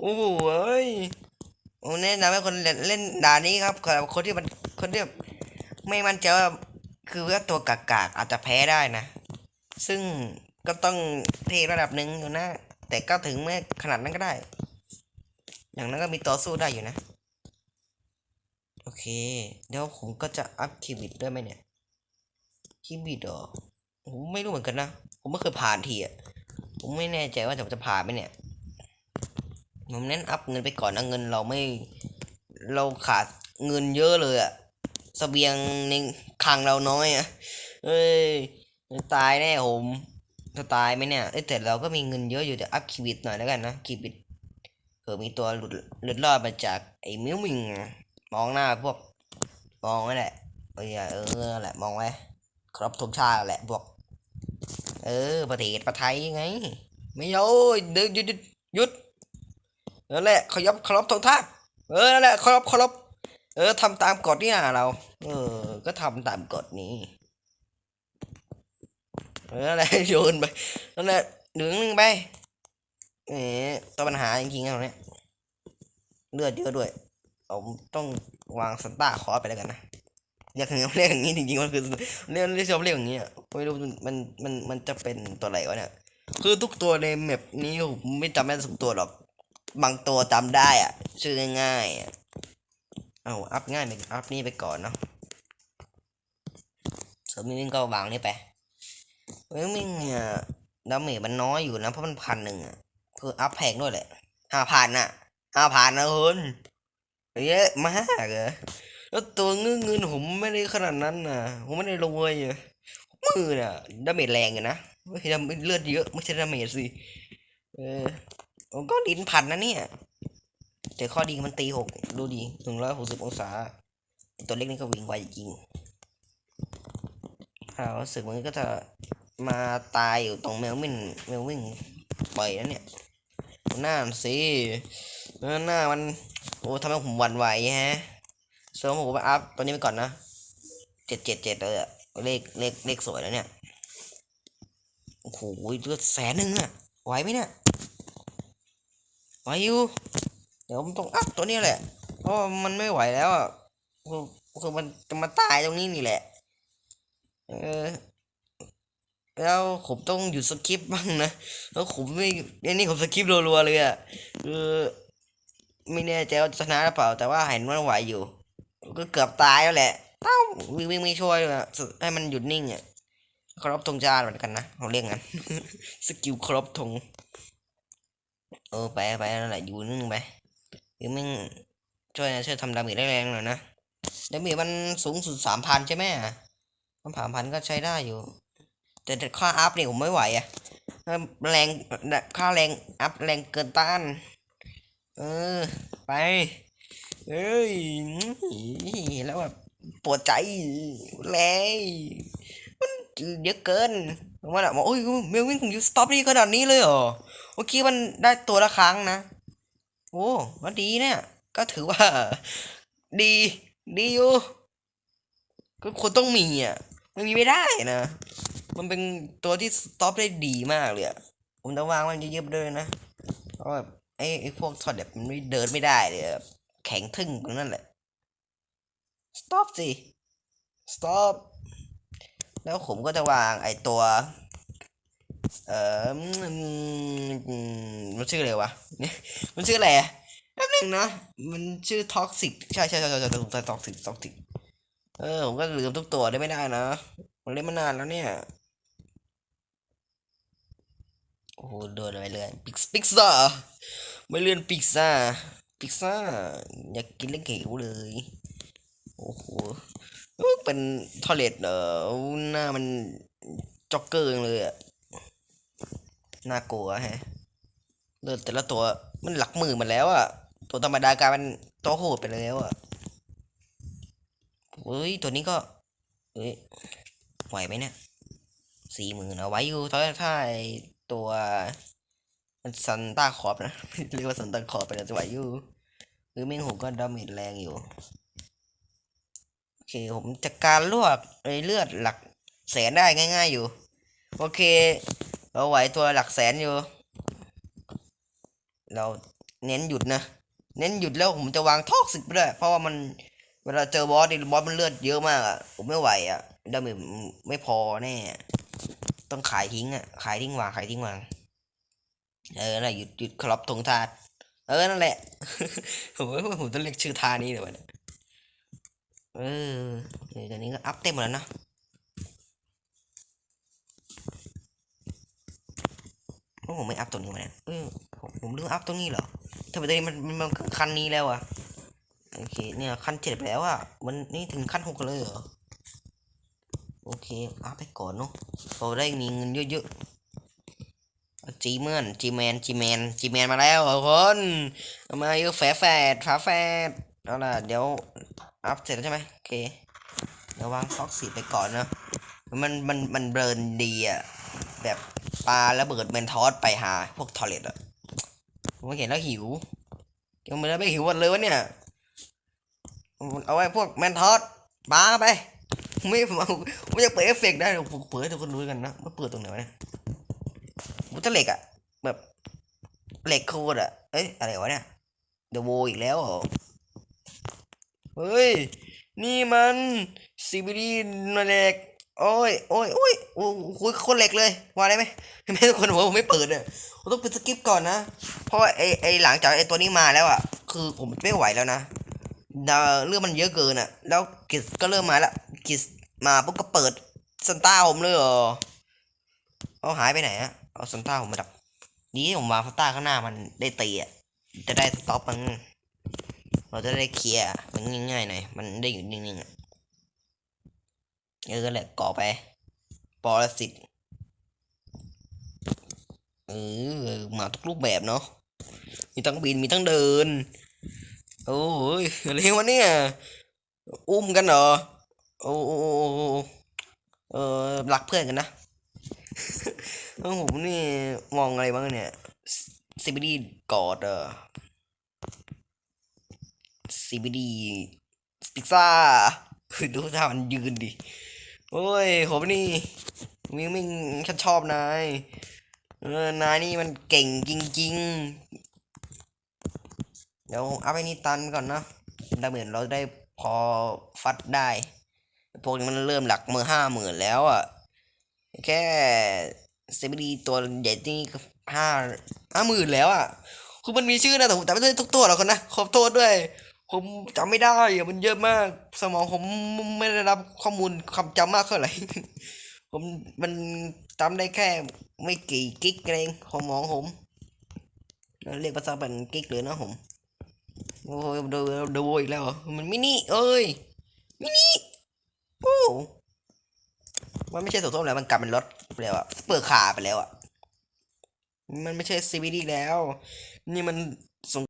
โอ้โหเอ้ยผมแนะนำให้คนเล่นเล่นด่านนี้ครับสำหรับคนที่มันคนที่ไม่มั่นใจว่าคือว่าตัวกากๆอาจจะแพ้ได้นะ ซึ่งก็ต้องเทระดับหนึ่งอยู่นะ แต่ก็ถึงไม่ขนาดนั้นก็ได้ อย่างนั้นก็มีต่อสู้ได้อยู่นะ โอเค เดี๋ยวผมก็จะอัพคิบิดด้วยไหมเนี่ยคิบิดหรอผมไม่รู้เหมือนกันนะ ผมไม่เคยผ่านทีอะ ผมไม่แน่ใจว่าจะจะผ่านไหมเนี่ย ผมเน้นอัพเงินไปก่อนนะเงินเราไม่ เราขาดเงินเยอะเลยอะเสบียงในคลังเราน้อยอะเอ้ยตายแน่ผมจะตายไหมเนี่ยเอ้แต่เราก็มีเงินเยอะอยู่เดี๋ยวอัพคีบิดหน่อยแล้วกันนะคีบิดเผื่อมีตัวหลุดหลุดรอดมาจากไอ้มิวมิงมองหน้าพวก มองไว้แหละเออเออแหละมองไว้ครบทุกชาติแหละพวก เออประเทศประไทยไง ไม่โอ้ยเดี๋ยวหยุดหยุดหยุด นั่นแหละขยับเคารพธงชาติเออนั่นแหละเคารพเคารพเออทำตามกฎเนี่ยเรา เออ ก็ทำตามกฎนี้เออแหละโยนไปนั่นแหละหนึ่งหนึ่งไปเอ๋ตัวปัญหาจริงๆนะตรงเนี้ยเลือดเยอะด้วยผมต้องวางซันต้าคอร์สไปแล้วกันนะเรียกอย่างนี้เรียกอย่างนี้จริงๆมันคือเรียกเรียกชอบเรียกอย่างนี้อะไม่รู้มันมันมันจะเป็นตัวอะไรวะเนี่ยคือทุกตัวในแมปนี้ผมไม่จำได้ทุกตัวหรอก บางตัวจำได้อะ ชื่อง่ายๆอะเอาอัพง่ายไปอัพนี่ไปก่อนเนาะเสริมมิ่งก็วางนี่ไปเฮ้ยมิ่งเนี่ยดาเมจมันน้อยอยู่นะเพราะมันพันหนึ่งอะคืออัพแพงด้วยแหละห้าพันอะห้าพันนะคุณเยอะมากเลยแล้วตัวเงินเงินผมไม่ได้ขนาดนั้นนะผมไม่ได้รวยอะมือน่ะดาเมจแรงอยู่นะไม่ใช่ดาเมจเลือดเยอะไม่ใช่ดาเมจสิเออ ก็ลินพันนะเนี่ยแต่ข้อดีมันตีหกดูดีหนึ่งร้อยหกสิบองศา ตัวเล็กนี่ก็วิ่งไวจริงถ้ารู้สึกมันก็จะมาตายอยู่ตรงแมววิ่งแมววิ่งปล่อยนะเนี่ยหน้าสิหน้ามันโอ้ทำให้ผมหวั่นไหวฮะเสริมผมไปอัพตัวนี้ไปก่อนนะเจ็ดเจ็ดเจ็ดเลยอะเลขเลขเลขสวยแล้วเนี่ยโอ้โหเลือดแสนหนึ่งอะไหวไหมเนี่ย ไหวอยู่เดี๋ยวผมต้องอัพตัวนี้แหละ เพราะมันไม่ไหวแล้วอะคือคือมันจะมาตายตรงนี้นี่แหละ เออ แล้วผมต้องหยุดสคริปต์บ้างนะแล้วผมไม่ไอ้นี่ผมสคริปต์รัวๆเลยอะคือไม่แน่ใจว่าชนะหรือเปล่า แต่ว่าเห็นว่าไหวอยู่ ก็เกือบตายแล้วแหละต้าวิ่งวิ่งไม่ช่วยเลยให้มันหยุดนิ่งอะครบธงชาติเหมือนกันนะเขาเรียกงั้น สกิลครบธง เออไปไปนั่นแหละอยู่นึงไปคือมึงช่วยนะช่วยทำดาเมจได้แรงหน่อยนะดาเมจมันสูงสุดสามพันใช่ไหมมันสามพันก็ใช้ได้อยู่ แต่ค่าอัพเนี่ยผมไม่ไหวอะแรงค่าแรงอัพแรงเกินต้าน เออ ไปเอ้ยแล้วแบบปวดใจแรงมันเยอะเกิน ว่าแบบโอ้ยเมลวิ่งองยูสต็อปนี่ขนาดนี้เลยเหรอเมื่อกี้มันได้ตัวละครั้งนะ โอ้ก็ดีเนี่ย ก็ถือว่า ดี ดีอยู่ก็คนต้องมีอะ มันมีไม่ได้นะ มันเป็นตัวที่สต็อปได้ดีมากเลยอะผมจะวางมันเยอะๆเลยนะ เพราะแบบไอ้ไอ้พวกทอดแบบมันไม่เดินไม่ได้เลยแข็งทึ่งตรงนั้นแหละสต็อปสิสต็อป แล้วผมก็จะวางไอตัว เออมันชื่ออะไรวะมันชื่ออะไรอะแป๊บนึงนะ มันชื่อท็อกซิกใช่ใช่ใช่ใช่ใช่ท็อกซิกท็อกซิกเออผมก็ลืมทุกตัวได้ไม่ได้นะผมเล่นมานานแล้วเนี่ยโอ้โหโดนอะไรเลยพิกพิกซ่าไม่เลื่อนพิกซ่าพิกซ่าอยากกินเล่นเก๋วเลยโอ้โห เป็นทอเลตเออหน้ามันจ็อกเกอร์จังเลยอะน่ากลัวแฮะเลือดแต่ละตัวมันหลักหมื่นมาแล้วอะตัวธรรมดากลายเป็นตัวโหดไปแล้วอะเฮ้ยตัวนี้ก็เฮ้ยไหวไหมเนี่ยสี่หมื่นเอาไว้อยู่ถ้าถ้าไอ้ตัวซันต้าคอร์ปนะเรียกว่าซันต้าคอร์ปไปแล้วจะไหวอยู่หรือเมงผมก็ดาเมจแรงอยู่ เคผมจัดการลวกไอเลือดหลักแสนได้ง่าย ๆอยู่ โอเค เราไหวตัวหลักแสนอยู่ เราเน้นหยุดนะ เน้นหยุดแล้วผมจะวางทอกซิกไปด้วยเพราะว่ามันเวลาเจอบอสดิบอสมันเลือดเยอะมากอะผมไม่ไหวอะดาเมจไม่พอแน่ต้องขายทิ้งอะขายทิ้งวางขายทิ้งวางเออนั่นแหละหยุดหยุดครอบธงทาสเออนั่นแหละผมว่าผมต้องเรียกชื่อทานี้เดี๋ยวมันย เออเดี๋ยวนี้ก็อัพเต็มหมดแล้วนะโอ้ผมไม่อัพตรงนี้มาเนี่ยเออผมผมลืมอัพตรงนี้เหรอทำไมตอนนี้มันมันมันขึ้นคันนี้แล้วอะโอเคเนี่ยขั้นเจ็ดไปแล้วอะมันนี่ถึงขั้นหกเลยเหรอโอเคอัพไปก่อนเนาะเราได้มีเงินเยอะๆจีเมือนจีแมนจีแมนจีแมนมาแล้วทุกคนมาเยอะแฝดแฝดฝาแฝดเอาล่ะเดี๋ยว อัพเสร็จแล้วใช่ไหมโอเคเดี๋ยววางท็อกซิไปก่อนเนาะมันมันมันเบิร์นดีอะแบบปลาระเบิดเมนทอสไปหาพวกทอร์เรตอะผมเห็นแล้วหิวยังไม่ได้ไปหิวหมดเลยวะเนี่ยเอาไว้พวกแมนทอสปลาไปไม่ผมเอาไม่อยากเปิดเอฟเฟกต์ได้เดี๋ยวผมเปิดให้ทุกคนรู้กันนะว่าเปิดตรงไหนวะเนี่ยมันจะเหล็กอะแบบเหล็กโคตรอะเอ้ยอะไรวะเนี่ยเดอะโวอีกแล้วเหรอ เฮ้ย นี่มันซีบีดีนเหล็กโอ้ยโอ้ยโอ้ยโอ้โหคนเหล็กเลย ว่าได้ไหมไม่ทุกคนบอกว่าผมไม่เปิดเนี่ยผมต้องปิดสกิปก่อนนะ เพราะไอไอหลังจากไอตัวนี้มาแล้วอะคือผมไม่ไหวแล้วนะเรื่องมันเยอะเกินอะแล้วกิสก็เริ่มมาแล้วกิสมาปุ๊บก็เปิดซันต้าผมเลยเหรอเอาหายไปไหนอะเอาซันต้าผมมาดับดีที่ผมวางซันต้าข้างหน้ามันได้ตีอะจะได้สต็อปมัน เราจะได้เคลียร์มันง่ายๆหน่อย มันได้อยู่นิ่งๆอะเออแหละก่อไป ปรสิตเออมาทุกรูปแบบเนาะ มีทั้งบิน มีทั้งเดิน โอ้ยอะไรวะเนี่ย อุ้มกันเหรอ โอ้โอ้โอ้โอ้เออรักเพื่อนกันนะเออผมนี่มองอะไรบ้างเนี่ยซีบีดีกอดเออ ซีบีดีพิซซ่าคือดูท่ามันยืนดิโอ้ยผมนี่มิงมิงฉันชอบนายเออนายนี่มันเก่งจริง ๆ เดี๋ยวเอัพไอ้นี่ตันก่อนนะดาเมจเราได้พอฟัดได้ พวกนี้มันเริ่มหลักเมื่อห้าหมื่นแล้วอะ แค่เซบิดีตัวใหญ่นี่ห้าห้าหมื่นแล้วอะ คือมันมีชื่อนะแต่ผมจำไม่ได้ทุกตัวหรอกคนนะ ขอโทษด้วย ผมจำไม่ได้อะมันเยอะมาก สมองผมไม่ได้รับข้อมูลความจำมากเท่าไหร่ผมมันจำได้แค่ ไม่กี่กิกเองของมองผมเรียกภาษาเป็นกิกเลยนะผมโอ้ยดูดูอีกแล้วมันมินิเอ้ยมินิโอ้มันไม่ใช่สูตรส้มแล้วมันกลายเป็นรถไปแล้วอะเปิดขาไปแล้วอะมันไม่ใช่ CBD แล้ว นี่มัน